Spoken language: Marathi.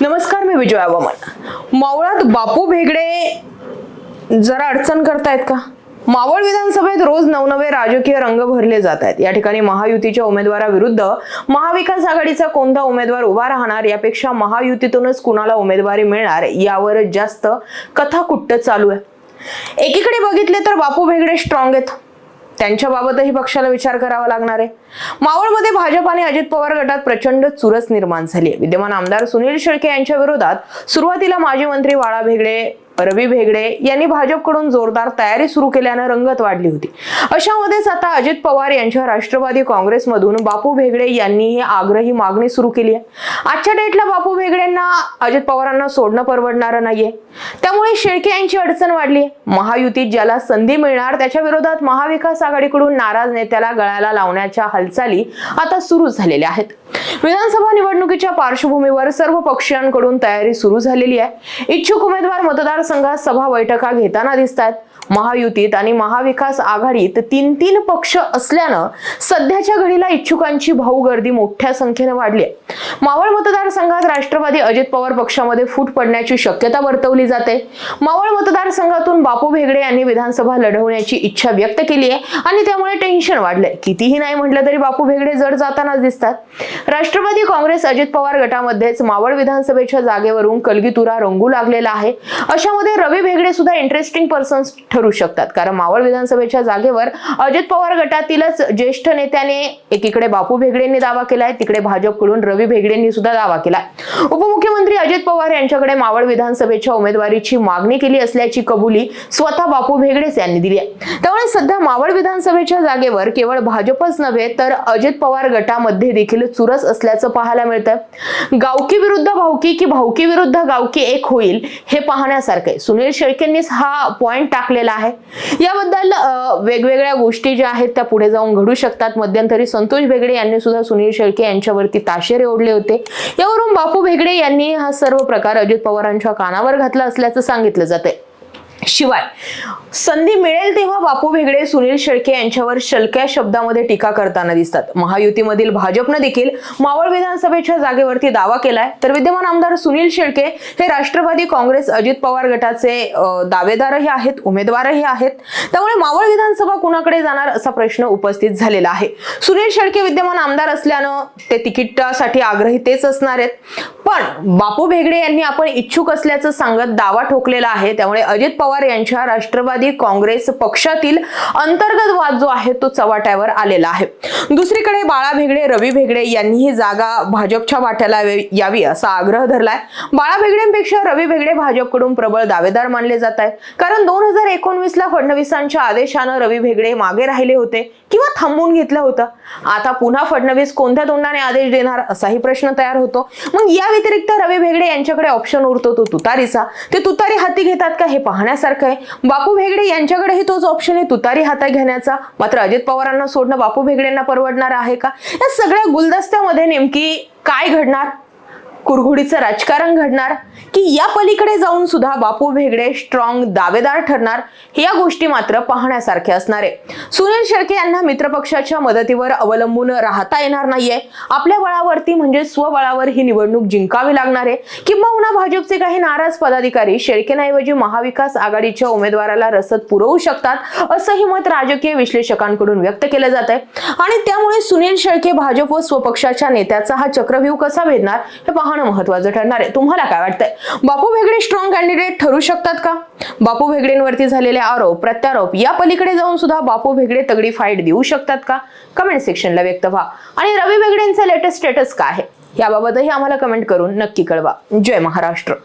नमस्कार मी विजय वामन मावळात बापू भेगडे जरा अडचण करतायत का? मावळ विधानसभेत रोज नवनवे राजकीय रंग भरले जात आहेत या ठिकाणी महायुतीच्या उमेदवाराविरुद्ध महाविकास आघाडीचा कोणता उमेदवार उभा राहणार यापेक्षा महायुतीतूनच कुणाला उमेदवारी मिळणार यावर जास्त कथाकुट्ट चालू आहे. एकीकडे बघितले तर बापू भेगडे स्ट्रॉंग आहेत. त्यांच्याबाबतही पक्षाला विचार करावा लागणार आहे. मावळमध्ये भाजप आणि अजित पवार गटात प्रचंड चुरस निर्माण झाली आहे. विद्यमान आमदार सुनील शेळके यांच्या विरोधात सुरुवातीला माजी मंत्री बाळा भेगडे रवी भेगडे यांनी भाजपकडून जोरदार तयारी सुरू केल्यानं रंगत वाढली होती. अशामध्येच आता अजित पवार यांच्या राष्ट्रवादी काँग्रेसमधून बापू भेगडे यांनी ही आग्रही मागणी सुरू केली आहे. आजच्या डेटला बापू भेगडेंना अजित पवारांना सोडणं परवडणारं नाहीये. त्यामुळे शेळके यांची अडचण वाढली आहे. महायुतीत ज्याला संधी मिळणार त्याच्या विरोधात महाविकास आघाडीकडून नाराज नेत्याला गळ्याला लावण्याच्या हालचाली आता सुरू झालेल्या आहेत. विधानसभा निवडणुकीच्या पार्श्वभूमीवर सर्व पक्षांकडून तयारी सुरू झालेली आहे. इच्छुक उमेदवार मतदारसंघात सभा बैठका घेताना दिसत आहेत महायुतीत आणि महाविकास आघाडीत तीन तीन पक्ष असल्यानं सध्याच्या घडीला इच्छुकांची भाऊ गर्दी मोठ्या संख्येने वाढली आहे. मावळ मतदारसंघात राष्ट्रवादी अजित पवार पक्षामध्ये फूट पडण्याची शक्यता वर्तवली जाते. मावळ मतदारसंघातून बापू भेगडे यांनी विधानसभा लढवण्याची इच्छा व्यक्त केली आहे आणि त्यामुळे टेन्शन वाढलंय. कितीही नाही म्हटलं तरी बापू भेगडे जड जातानाच दिसतात. राष्ट्रवादी काँग्रेस अजित पवार गटामध्येच मावळ विधानसभेच्या जागेवरून कलगीतुरा रंगू लागलेला आहे. अशामध्ये रवी भेगडे सुद्धा इंटरेस्टिंग पर्सन ठरू शकतात. कारण मावळ विधानसभेच्या जागेवर अजित पवार गटातीलच ज्येष्ठ नेत्याने एकीकडे बापू भेगडेंनी दावा केलाय तिकडे भाजपकडून रवी भेगडेंनी सुद्धा दावा केलाय. उपमुख्यमंत्री अजित पवार यांच्याकडे मावळ विधानसभेच्या उमेदवारीची मागणी केली असल्याची कबुली स्वतः बापू भेगडेच यांनी दिली आहे. त्यामुळे सध्या मावळ विधानसभेच्या जागेवर केवळ भाजपच नव्हे तर अजित पवार गटामध्ये देखील चुरस असल्याचं पाहायला मिळतं गावकी विरुद्ध भावकी की भावकी विरुद्ध गावकी एक होईल हे पाहण्यासारखं आहे. सुनील शेळकेंनीच हा पॉइंट टाकलेला आहे. याबद्दल वेगवेगळ्या गोष्टी ज्या आहेत त्या पुढे जाऊन घडू शकतात. मध्यंतरी संतोष भेगडे यांनी सुद्धा सुनील शेळके यांच्यावरती ताशेरे ओढले होते. यावरून बापू भेगडे यांनी हा सर्व प्रकार अजित पवारांच्या कानावर घातला असल्याचं सांगितलं जातंय. शिवाय संधी मिळेल तेव्हा बापू भेगडे सुनील शेळके यांच्यावर शलक्या शब्दामध्ये टीका करताना दिसतात. महायुतीमधील भाजपनं देखील मावळ विधानसभेच्या जागेवरती दावा केलाय. तर विद्यमान आमदार सुनील शेळके हे राष्ट्रवादी काँग्रेस अजित पवार गटाचे दावेदारही आहेत उमेदवारही आहेत. त्यामुळे मावळ विधानसभा कुणाकडे जाणार असा प्रश्न उपस्थित झालेला आहे. सुनील शेळके विद्यमान आमदार असल्यानं ते तिकिटासाठी आग्रही तेच असणार आहेत. पण बापू भेगडे यांनी आपण इच्छुक असल्याचं सांगत दावा ठोकलेला आहे. त्यामुळे अजित पवार यांच्या राष्ट्रवादी काँग्रेस पक्षातील अंतर्गत वाद जो आहे तो चव्हाट्यावर आलेला आहे. दुसरीकडे बाळा भेगडे रवी भेगडे यांनी ही जागा भाजपच्या वाट्याला यावी- असा आग्रह धरलाय. बाळा भेगडेंपेक्षा रवी भेगडे भाजपकडून प्रबळ दावेदार मानले जात आहेत. कारण दोन हजार एकोणवीस ला फडणवीसांच्या आदेशानं रवी भेगडे मागे राहिले होते किंवा थांबवून घेतलं होतं. आता पुन्हा फडणवीस कोणत्या तोंडाने आदेश देणार असाही प्रश्न तयार होतो. मग या व्यतिरिक्त रवी भेगडे यांच्याकडे ऑप्शन उरतो तो तुतारीचा. ते तुतारी हाती घेतात का हे करण्यासारखं आहे. बापू भेगडे यांच्याकडेही तोच ऑप्शन आहे. तुतारी हातात घेण्याचा. मात्र अजित पवारांना सोडणं बापू भेगडेंना परवडणार आहे का? या सगळ्या गुलदस्त्यामध्ये नेमकी काय घडणार? कुरघुडीचं राजकारण घडणार? की या पलीकडे जाऊन सुद्धा बापू भेगडे स्ट्रॉंग दावेदार ठरणार? या गोष्टी मात्र पाहण्यासारख्या असणार. आहे सुनील शेळके यांना मित्रपक्षाच्या मदतीवर अवलंबून राहता येणार नाहीये. आपल्या बळावरती म्हणजे स्वबळावर ही निवडणूक जिंकावी लागणार आहे. किंबहुना भाजपचे काही नाराज पदाधिकारी शेळकेंऐवजी महाविकास आघाडीच्या उमेदवाराला रसद पुरवू शकतात असंही मत राजकीय विश्लेषकांकडून व्यक्त केलं जात आहे आणि त्यामुळे सुनील शेळके भाजप व स्वपक्षाच्या नेत्याचा हा चक्रव्यूह कसा भेदणार हे पाहणं महत्वाचं ठरणार आहे. तुम्हाला काय वाटतंय? बापू भेगडे स्ट्रॉंग कॅन्डिडेट ठरू शकतात का? बापू भेगडेंवरती झालेले आरोप प्रत्यारोप या पलीकडे जाऊन सुद्धा बापू भेगडे तगडी फाईट देऊ शकतात का? कमेंट सेक्शनला व्यक्त व्हा. आणि रवी भेगडेंचा लेटेस्ट स्टेटस काय आहे? याबाबतही आम्हाला कमेंट करून नक्की कळवा. जय महाराष्ट्र.